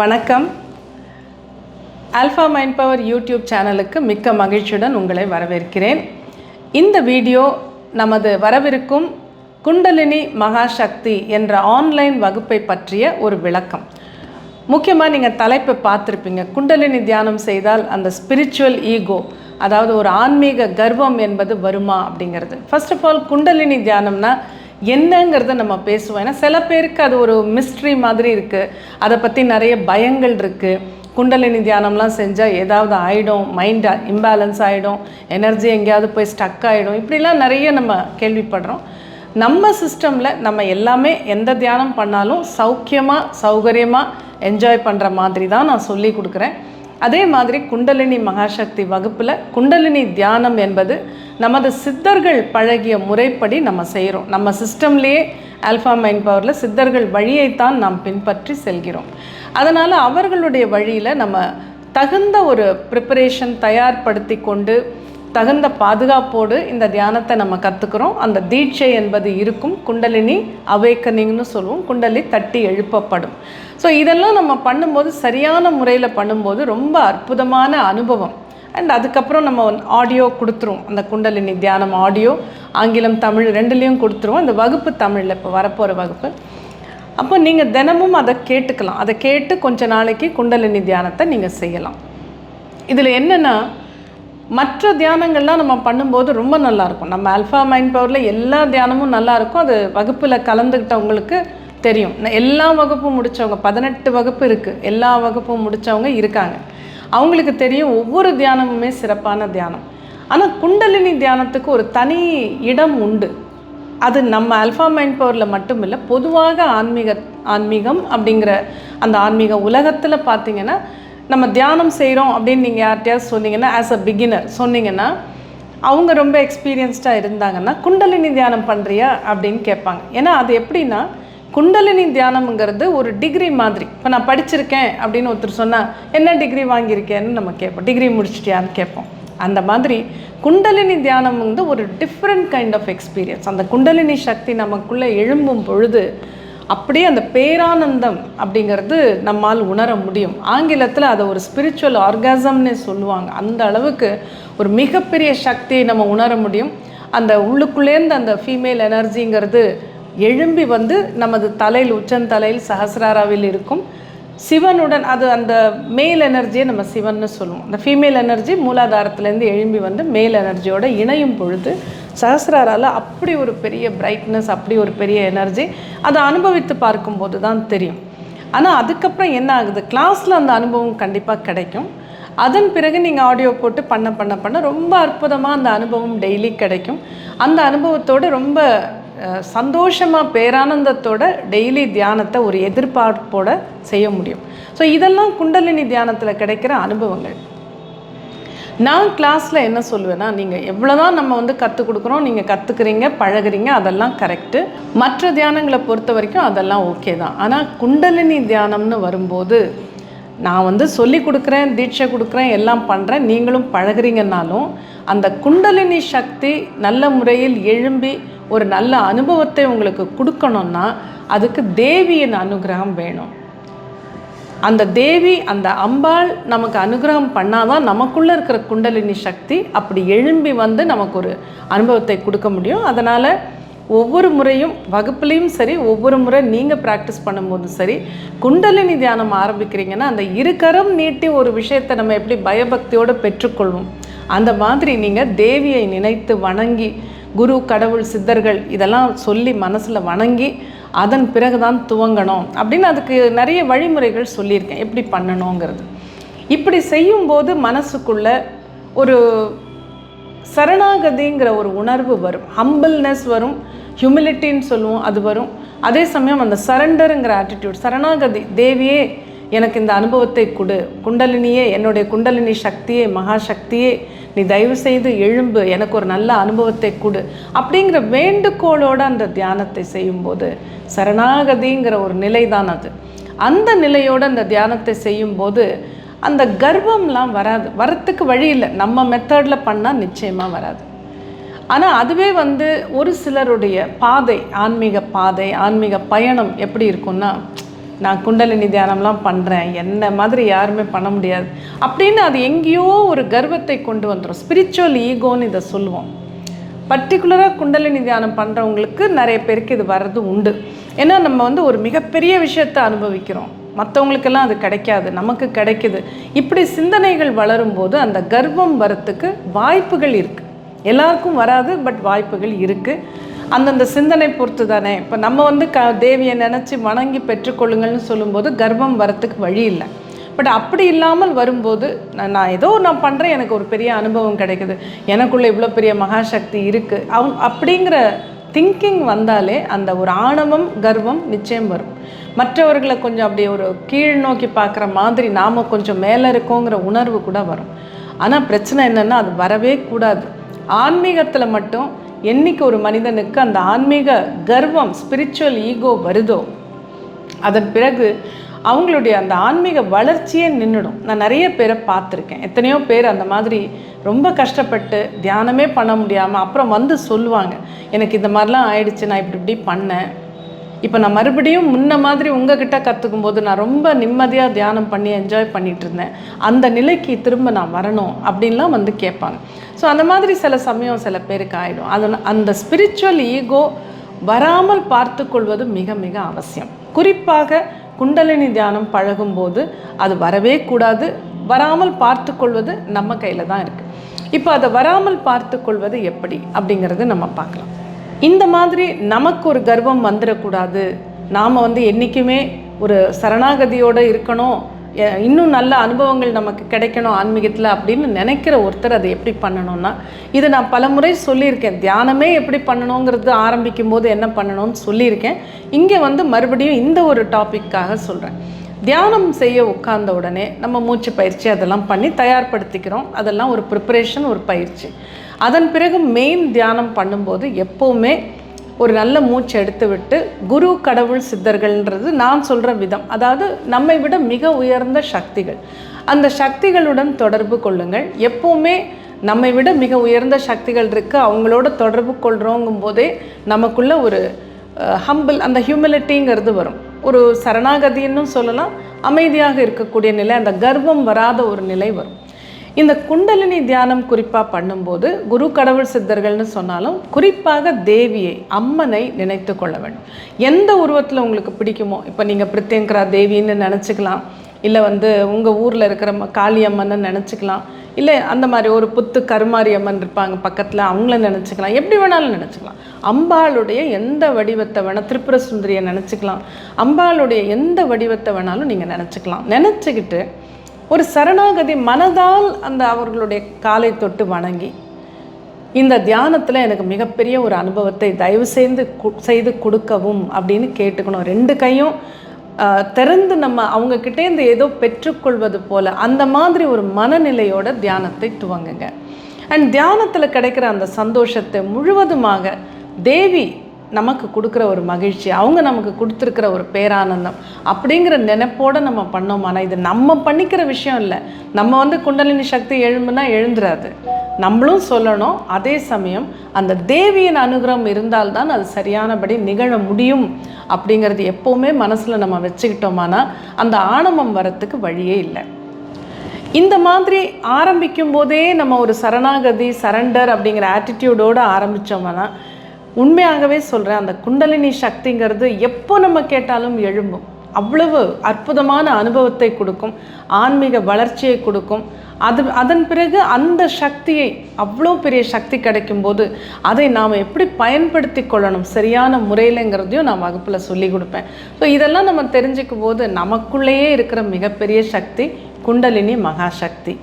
வணக்கம். Alpha mind power YouTube சேனலுக்கு மிக்க மகிழ்ச்சியுடன் உங்களை வரவேற்கிறேன். இந்த வீடியோ நமது வரவிருக்கும் குண்டலினி மகாசக்தி என்ற ஆன்லைன் வகுப்பை பற்றிய ஒரு விளக்கம். முக்கியமாக நீங்கள் தலைப்பை பார்த்துருப்பீங்க. குண்டலினி தியானம் செய்தால் அந்த ஸ்பிரிச்சுவல் ஈகோ அதாவது ஒரு ஆன்மீக கர்வம் என்பது வருமா அப்படிங்கிறது. ஃபர்ஸ்ட் ஆஃப் ஆல் குண்டலினி தியானம்னா என்னங்கிறத நம்ம பேசுவோம். ஏன்னா சில பேருக்கு அது ஒரு மிஸ்ட்ரி மாதிரி இருக்குது அதை பற்றி நிறைய பயங்கள் இருக்குது குண்டலினி தியானம்லாம் செஞ்சால் ஏதாவது ஆகிடும் மைண்ட் இம்பேலன்ஸ் ஆகிடும் எனர்ஜி எங்கேயாவது போய் ஸ்டக் ஆகிடும் இப்படிலாம் நிறைய நம்ம கேள்விப்படுறோம். நம்ம சிஸ்டமில் நம்ம எல்லாமே எந்த தியானம் பண்ணாலும் சௌக்கியமாக சௌகரியமாக என்ஜாய் பண்ணுற மாதிரி தான் நான் சொல்லி கொடுக்குறேன். அதே மாதிரி குண்டலினி மகாசக்தி வகுப்பில் குண்டலினி தியானம் என்பது நமது சித்தர்கள் பழகிய முறைப்படி நம்ம செய்கிறோம் நம்ம சிஸ்டம்லேயே ஆல்ஃபா மைண்ட் பவரில் சித்தர்கள் வழியைத்தான் நாம் பின்பற்றி செல்கிறோம். அதனால் அவர்களுடைய வழியில் நம்ம தகுந்த ஒரு ப்ரிப்பரேஷன் தயார்படுத்தி கொண்டு தகுந்த பாதுகாப்போடு இந்த தியானத்தை நம்ம கற்றுக்குறோம் அந்த தீட்சை என்பது இருக்கும். குண்டலினி அவேக்கனிங்னு சொல்லுவோம். குண்டலி தட்டி எழுப்பப்படும். ஸோ இதெல்லாம் நம்ம பண்ணும்போது சரியான முறையில் பண்ணும்போது ரொம்ப அற்புதமான அனுபவம். அண்ட் அதுக்கப்புறம் நம்ம ஆடியோ கொடுத்துருவோம். அந்த குண்டலினி தியானம் ஆடியோ ஆங்கிலம் தமிழ் ரெண்டுலேயும் கொடுத்துருவோம். இந்த வகுப்பு தமிழில் இப்போ வரப்போகிற வகுப்பு. அப்போ நீங்கள் தினமும் அதை கேட்டுக்கலாம். அதை கேட்டு கொஞ்ச நாளைக்கு குண்டலினி தியானத்தை நீங்கள் செய்யலாம். இதில் என்னென்னா மற்ற தியானங்கள்லாம் நம்ம பண்ணும்போது ரொம்ப நல்லாயிருக்கும். நம்ம அல்ஃபா மைண்ட் பவரில் எல்லா தியானமும் நல்லாயிருக்கும். அது வகுப்பில் கலந்துக்கிட்டவங்களுக்கு தெரியும். எல்லா வகுப்பும் முடித்தவங்க பதினெட்டு வகுப்பு இருக்குது எல்லா வகுப்பும் முடித்தவங்க இருக்காங்க. அவங்களுக்கு தெரியும் ஒவ்வொரு தியானமுமே சிறப்பான தியானம். ஆனால் குண்டலினி தியானத்துக்கு ஒரு தனி இடம் உண்டு. அது நம்ம அல்ஃபா மைண்ட் பவரில் மட்டும் இல்லை பொதுவாக ஆன்மீக ஆன்மீகம் அப்படிங்கிற அந்த ஆன்மீக உலகத்தில் பார்த்திங்கன்னா நம்ம தியானம் செய்கிறோம் அப்படின்னு நீங்கள் யார்கிட்டயாவது சொன்னீங்கன்னா ஆஸ் அ பிகினர் சொன்னீங்கன்னா அவங்க ரொம்ப எக்ஸ்பீரியன்ஸ்டாக இருந்தாங்கன்னா குண்டலினி தியானம் பண்ணுறியா அப்படின்னு கேட்பாங்க. ஏன்னா அது எப்படின்னா குண்டலினி தியானம்ங்கிறது ஒரு டிகிரி மாதிரி. இப்போ நான் படிச்சிருக்கேன் அப்படின்னு ஒருத்தர் சொன்னால் என்ன டிகிரி வாங்கியிருக்கேன்னு நம்ம கேட்போம். டிகிரி முடிச்சிட்டியான்னு கேட்போம். அந்த மாதிரி குண்டலினி தியானம் வந்து ஒரு டிஃப்ரெண்ட் கைண்ட் ஆஃப் எக்ஸ்பீரியன்ஸ் அந்த குண்டலினி சக்தி நமக்குள்ளே எழும்பும் பொழுது அப்படியே அந்த பேரானந்தம் அப்படிங்கிறது நம்மால் உணர முடியும். ஆங்கிலத்தில் அதை ஒரு ஸ்பிரிச்சுவல் ஆர்காசம்னே சொல்லுவாங்க. அந்த அளவுக்கு ஒரு மிகப்பெரிய சக்தியை நம்ம உணர முடியும். அந்த உள்ளுக்குள்ளேருந்து அந்த ஃபீமேல் எனர்ஜிங்கிறது எழும்பி வந்து நமது தலையில் உச்சந்தலையில் சஹசிராராவில் இருக்கும். சிவனுடன் அது அந்த மேல் எனர்ஜியை நம்ம சிவன்னு சொல்லுவோம். அந்த ஃபீமேல் எனர்ஜி மூலாதாரத்துலேருந்து எழும்பி வந்து மேல் எனர்ஜியோட இணையும் பொழுது சஹசிராரால் அப்படி ஒரு பெரிய பிரைட்னஸ் அப்படி ஒரு பெரிய எனர்ஜி அதை அனுபவித்து பார்க்கும்போது தான் தெரியும். ஆனால் அதுக்கப்புறம் என்ன ஆகுது? கிளாஸில் அந்த அனுபவம் கண்டிப்பாக கிடைக்கும். அதன் பிறகு நீங்கள் ஆடியோ போட்டு பண்ண பண்ண பண்ண ரொம்ப அற்புதமாக அந்த அனுபவம் டெய்லி கிடைக்கும். அந்த அனுபவத்தோடு ரொம்ப சந்தோஷமாக பேரானந்தத்தோட டெய்லி தியானத்தை ஒரு எதிர்பார்ப்போட செய்ய முடியும். ஸோ இதெல்லாம் குண்டலினி தியானத்தில் கிடைக்கிற அனுபவங்கள். நான் கிளாஸில் என்ன சொல்லுவேன்னா நீங்கள் எவ்வளோதான் நம்ம வந்து கற்றுக் கொடுக்குறோம் நீங்கள் கற்றுக்குறீங்க பழகுறீங்க அதெல்லாம் கரெக்டு மற்ற தியானங்களை பொறுத்த வரைக்கும் அதெல்லாம் ஓகே தான். ஆனால் குண்டலினி தியானம்னு வரும்போது நான் வந்து சொல்லி கொடுக்குறேன் தீட்சை கொடுக்குறேன் எல்லாம் பண்ணுறேன் நீங்களும் பழகுறீங்கன்னாலும் அந்த குண்டலினி சக்தி நல்ல முறையில் எழும்பி ஒரு நல்ல அனுபவத்தை உங்களுக்கு கொடுக்கணும்னா அதுக்கு தேவியின் அனுகிரகம் வேணும். அந்த தேவி அந்த அம்பாள் நமக்கு அனுகிரகம் பண்ணாதான் நமக்குள்ளே இருக்கிற குண்டலினி சக்தி அப்படி எழும்பி வந்து நமக்கு ஒரு அனுபவத்தை கொடுக்க முடியும். அதனால் ஒவ்வொரு முறையும் வகுப்புலேயும் சரி ஒவ்வொரு முறை நீங்கள் ப்ராக்டிஸ் பண்ணும்போதும் சரி குண்டலினி தியானம் ஆரம்பிக்கிறீங்கன்னா அந்த இருக்கரம் நீட்டி ஒரு விஷயத்தை நம்ம எப்படி பயபக்தியோடு பெற்றுக்கொள்வோம்? அந்த மாதிரி நீங்கள் தேவியை நினைத்து வணங்கி குரு கடவுள் சித்தர்கள் இதெல்லாம் சொல்லி மனசில் வணங்கி அதன் பிறகு தான் துவங்கணும் அப்படின்னு அதுக்கு நிறைய வழிமுறைகள் சொல்லியிருக்கேன். எப்படி பண்ணணுங்கிறது. இப்படி செய்யும்போது மனசுக்குள்ள ஒரு சரணாகதிங்கிற ஒரு உணர்வு வரும். ஹம்பிள்னஸ் வரும். ஹியூமிலிட்டின்னு சொல்லுவோம் அது வரும். அதே சமயம் அந்த சரண்டருங்கிற ஆட்டிடியூட் சரணாகதி தேவியே எனக்கு இந்த அனுபவத்தை கொடு. குண்டலினியே என்னுடைய குண்டலினி சக்தியே மகாசக்தியே நீ தயவு செய்து எழும்பு எனக்கு ஒரு நல்ல அனுபவத்தை கொடு அப்படிங்கிற வேண்டுகோளோட அந்த தியானத்தை செய்யும்போது சரணாகதிங்கிற ஒரு நிலை தான் அது. அந்த நிலையோடு அந்த தியானத்தை செய்யும்போது அந்த கர்வம்லாம் வராது. வரத்துக்கு வழி இல்லை. நம்ம மெத்தடில் பண்ணால் நிச்சயமாக வராது. ஆனால் அதுவே வந்து ஒரு சிலருடைய பாதை ஆன்மீக பாதை ஆன்மீக பயணம் எப்படி இருக்கும்னா நான் குண்டலினி தியானம்லாம் பண்ணுறேன் என்ன மாதிரி யாருமே பண்ண முடியாது. அப்படின்னு அது எங்கேயோ ஒரு கர்வத்தை கொண்டு வந்துடும் ஸ்பிரிச்சுவல் ஈகோன்னு இதை சொல்லுவோம். பர்டிகுலராக குண்டலினி தியானம் பண்ணுறவங்களுக்கு நிறைய பேருக்கு இது வர்றது உண்டு. ஏன்னா நம்ம வந்து ஒரு மிகப்பெரிய விஷயத்தை அனுபவிக்கிறோம். மற்றவங்களுக்கெல்லாம் அது கிடைக்காது. நமக்கு கிடைக்குது. இப்படி சிந்தனைகள் வளரும்போது அந்த கர்வம் வரத்துக்கு வாய்ப்புகள் இருக்குது எல்லாருக்கும் வராது பட் வாய்ப்புகள் இருக்குது அந்தந்த சிந்தனை பொறுத்து தானே இப்போ நம்ம வந்து க தேவியை நினச்சி வணங்கி பெற்றுக்கொள்ளுங்கள்னு சொல்லும்போது கர்வம் வரத்துக்கு வழி இல்லை. பட் அப்படி இல்லாமல் வரும்போது நான் நான் ஏதோ நான் பண்ணுறேன் எனக்கு ஒரு பெரிய அனுபவம் கிடைக்குது. எனக்குள்ளே இவ்வளோ பெரிய மகாசக்தி இருக்குது அவங்க அப்படிங்கிற திங்கிங் வந்தாலே அந்த ஒரு ஆணவம் கர்வம் நிச்சயம் வரும். மற்றவர்களை கொஞ்சம் அப்படியே ஒரு கீழ் நோக்கி பார்க்குற மாதிரி நாம் கொஞ்சம் மேலே இருக்கோங்கிற உணர்வு கூட வரும். ஆனால் பிரச்சனை என்னென்னா அது வரவே கூடாது. ஆன்மீகத்தில் மட்டும் என்னைக்கு ஒரு மனிதனுக்கு அந்த ஆன்மீக கர்வம் ஸ்பிரிச்சுவல் ஈகோ வருதோ அதன் பிறகு அவங்களுடைய அந்த ஆன்மீக வளர்ச்சியே நின்றுடும் நான் நிறைய பேரை பார்த்துருக்கேன். எத்தனையோ பேர் அந்த மாதிரி ரொம்ப கஷ்டப்பட்டு தியானமே பண்ண முடியாமல் அப்புறம் வந்து சொல்லுவாங்க எனக்கு இந்த மாதிரிலாம் ஆயிடுச்சு நான் இப்படி இப்படி பண்ணேன். இப்போ நான் மறுபடியும் முன்ன மாதிரி உங்ககிட்ட கற்றுக்கும் போது நான் ரொம்ப நிம்மதியாக தியானம் பண்ணி என்ஜாய் பண்ணிட்டு இருந்தேன். அந்த நிலைக்கு திரும்ப நான் வரணும் அப்படின்லாம் வந்து கேட்பாங்க. ஸோ அந்த மாதிரி சில சமயம் சில பேருக்கு ஆகிடும் அது அந்த ஸ்பிரிச்சுவல் ஈகோ வராமல் பார்த்து கொள்வது மிக மிக அவசியம். குறிப்பாக குண்டலினி தியானம் பழகும்போது அது வரவே கூடாது. வராமல் பார்த்து கொள்வது நம்ம கையில் தான் இருக்குது இப்போ அதை வராமல் பார்த்து கொள்வது எப்படி அப்படிங்கிறது நம்ம பார்க்கலாம். இந்த மாதிரி நமக்கு ஒரு கர்வம் வந்துடக்கூடாது. நாம் வந்து என்றைக்குமே ஒரு சரணாகதியோடு இருக்கணும். இன்னும் நல்ல அனுபவங்கள் நமக்கு கிடைக்கணும் ஆன்மீகத்தில் அப்படின்னு நினைக்கிற ஒருத்தர் அதை எப்படி பண்ணணும்னா இதை நான் பலமுறை சொல்லியிருக்கேன். தியானமே எப்படி பண்ணணுங்கிறது ஆரம்பிக்கும் போது என்ன பண்ணணும்னு சொல்லியிருக்கேன். இங்கே வந்து மறுபடியும் இந்த ஒரு டாப்பிக்காக சொல்கிறேன் தியானம் செய்ய உட்கார்ந்த உடனே நம்ம மூச்சு பயிற்சி அதெல்லாம் பண்ணி தயார்படுத்திக்கிறோம். அதெல்லாம் ஒரு ப்ரிப்பரேஷன் ஒரு பயிற்சி. அதன் பிறகு மெயின் தியானம் பண்ணும்போது எப்போவுமே ஒரு நல்ல மூச்சு எடுத்து விட்டு குரு கடவுள் சித்தர்கள்ன்றது நான் சொல்கிற விதம். அதாவது நம்மை விட மிக உயர்ந்த சக்திகள். அந்த சக்திகளுடன் தொடர்பு கொள்ளுங்கள். எப்போவுமே நம்மை விட மிக உயர்ந்த சக்திகள் இருக்குது அவங்களோட தொடர்பு கொள்கிறோங்கும் போதே நமக்குள்ள ஒரு ஹம்பிள் அந்த ஹியூமிலிட்டிங்கிறது வரும். ஒரு சரணாகதின்னு சொல்லலாம். அமைதியாக இருக்கக்கூடிய நிலை அந்த கர்வம் வராத ஒரு நிலை வரும். இந்த குண்டலினி தியானம் குறிப்பாக பண்ணும்போது குரு கடவுள் சித்தர்கள்னு சொன்னாலும் குறிப்பாக தேவியை அம்மனை நினைத்து கொள்ள வேண்டும். எந்த உருவத்தில் உங்களுக்கு பிடிக்குமோ இப்போ நீங்கள் பிரித்தியங்கரா தேவின்னு நினச்சிக்கலாம். இல்லை வந்து உங்கள் ஊரில் இருக்கிற ம- காளியம்மன்னு நினச்சிக்கலாம். இல்லை அந்த மாதிரி ஒரு புத்து கருமாரி அம்மன் இருப்பாங்க பக்கத்தில் அவங்கள நினச்சிக்கலாம். எப்படி வேணாலும் நினச்சிக்கலாம். அம்பாளுடைய எந்த வடிவத்தை வேணால் திரிபுர சுந்தரியை நினச்சிக்கலாம். அம்பாளுடைய எந்த வடிவத்தை வேணாலும் நீங்கள் நினச்சிக்கலாம். நினச்சிக்கிட்டு ஒரு சரணாகதி மனதால் அந்த அவர்களுடைய காலை தொட்டு வணங்கி இந்த தியானத்தில் எனக்கு மிகப்பெரிய ஒரு அனுபவத்தை தயவு செய்து செய்து கொடுக்கவும் அப்படின்னு கேட்டுக்கணும். ரெண்டு கையும் திறந்து நம்ம அவங்க கிட்டேருந்து ஏதோ பெற்றுக்கொள்வது போல் அந்த மாதிரி ஒரு மனநிலையோட தியானத்தை துவங்குங்க. அண்ட் தியானத்தில் கிடைக்கிற அந்த சந்தோஷத்தை முழுவதுமாக தேவி நமக்கு கொடுக்குற ஒரு மகிழ்ச்சி அவங்க நமக்கு கொடுத்துருக்கிற ஒரு பேரானந்தம் அப்படிங்கிற நினைப்போடு நம்ம பண்ணோம். ஆனால் இது நம்ம பண்ணிக்கிற விஷயம் இல்லை. நம்ம வந்து குண்டலினி சக்தி எழும்புனா எழுந்துராது. நம்மளும் சொல்லணும் அதே சமயம் அந்த தேவியின் அனுகிரகம் இருந்தால்தான் அது சரியானபடி நிகழ முடியும் அப்படிங்கிறது எப்போவுமே மனசில் நம்ம வச்சுக்கிட்டோமானா அந்த ஆணவம் வரத்துக்கு வழியே இல்லை. இந்த மாதிரி ஆரம்பிக்கும் போதே நம்ம ஒரு சரணாகதி சரண்டர் அப்படிங்கிற ஆட்டிடியூடோடு ஆரம்பித்தோம்னா உண்மையாகவே சொல்கிறேன் அந்த குண்டலினி சக்திங்கிறது எப்போ நம்ம கேட்டாலும் எழும்பும். அவ்வளவு அற்புதமான அனுபவத்தை கொடுக்கும் ஆன்மீக வளர்ச்சியை கொடுக்கும். அது அதன் பிறகு அந்த சக்தியை அவ்வளோ பெரிய சக்தி கிடைக்கும்போது அதை நாம் எப்படி பயன்படுத்தி கொள்ளணும்? சரியான முறையிலங்கிறதையும் நான் வகுப்பில் சொல்லி கொடுப்பேன். ஸோ இதெல்லாம் நம்ம தெரிஞ்சுக்கும் போது நமக்குள்ளேயே இருக்கிற மிகப்பெரிய சக்தி குண்டலினி மகாசக்தி.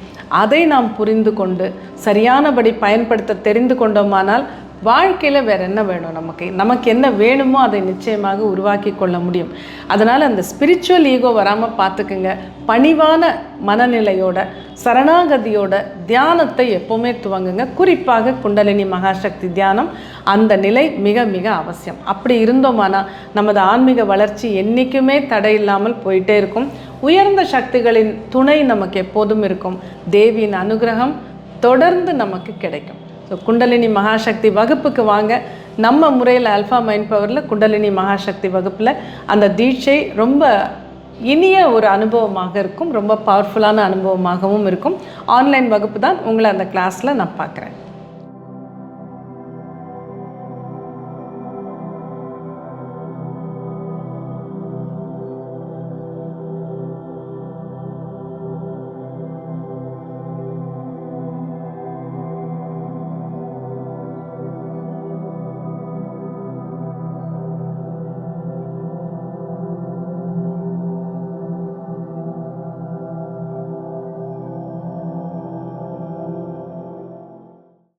அதை நாம் புரிந்து கொண்டு சரியானபடி பயன்படுத்த தெரிந்து கொண்டோமானால் வாழ்க்கையில் வேறு என்ன வேணும் நமக்கு? நமக்கு என்ன வேணுமோ அதை நிச்சயமாக உருவாக்கி கொள்ள முடியும். அதனால் அந்த ஸ்பிரிச்சுவல் ஈகோ வராமல் பார்த்துக்குங்க. பணிவான மனநிலையோட சரணாகதியோட தியானத்தை எப்போவுமே துவங்குங்க. குறிப்பாக குண்டலினி மகாசக்தி தியானம் அந்த நிலை மிக மிக அவசியம். அப்படி இருந்தோமானா நமது ஆன்மீக வளர்ச்சி என்றைக்குமே தடையில்லாமல் போயிட்டே இருக்கும். உயர்ந்த சக்திகளின் துணை நமக்கு எப்போதும் இருக்கும். தேவியின் அனுகிரகம் தொடர்ந்து நமக்கு கிடைக்கும். ஸோ குண்டலினி மகாசக்தி வகுப்புக்கு வாங்க நம்ம முறையில் அல்ஃபா மைண்ட் பவரில் குண்டலினி மகாசக்தி வகுப்பில் அந்த தீட்சை ரொம்ப இனிய ஒரு அனுபவமாக இருக்கும் ரொம்ப பவர்ஃபுல்லான அனுபவமாகவும் இருக்கும் ஆன்லைன் வகுப்பு தான் உங்களை அந்த கிளாஸில் நான் பார்க்குறேன்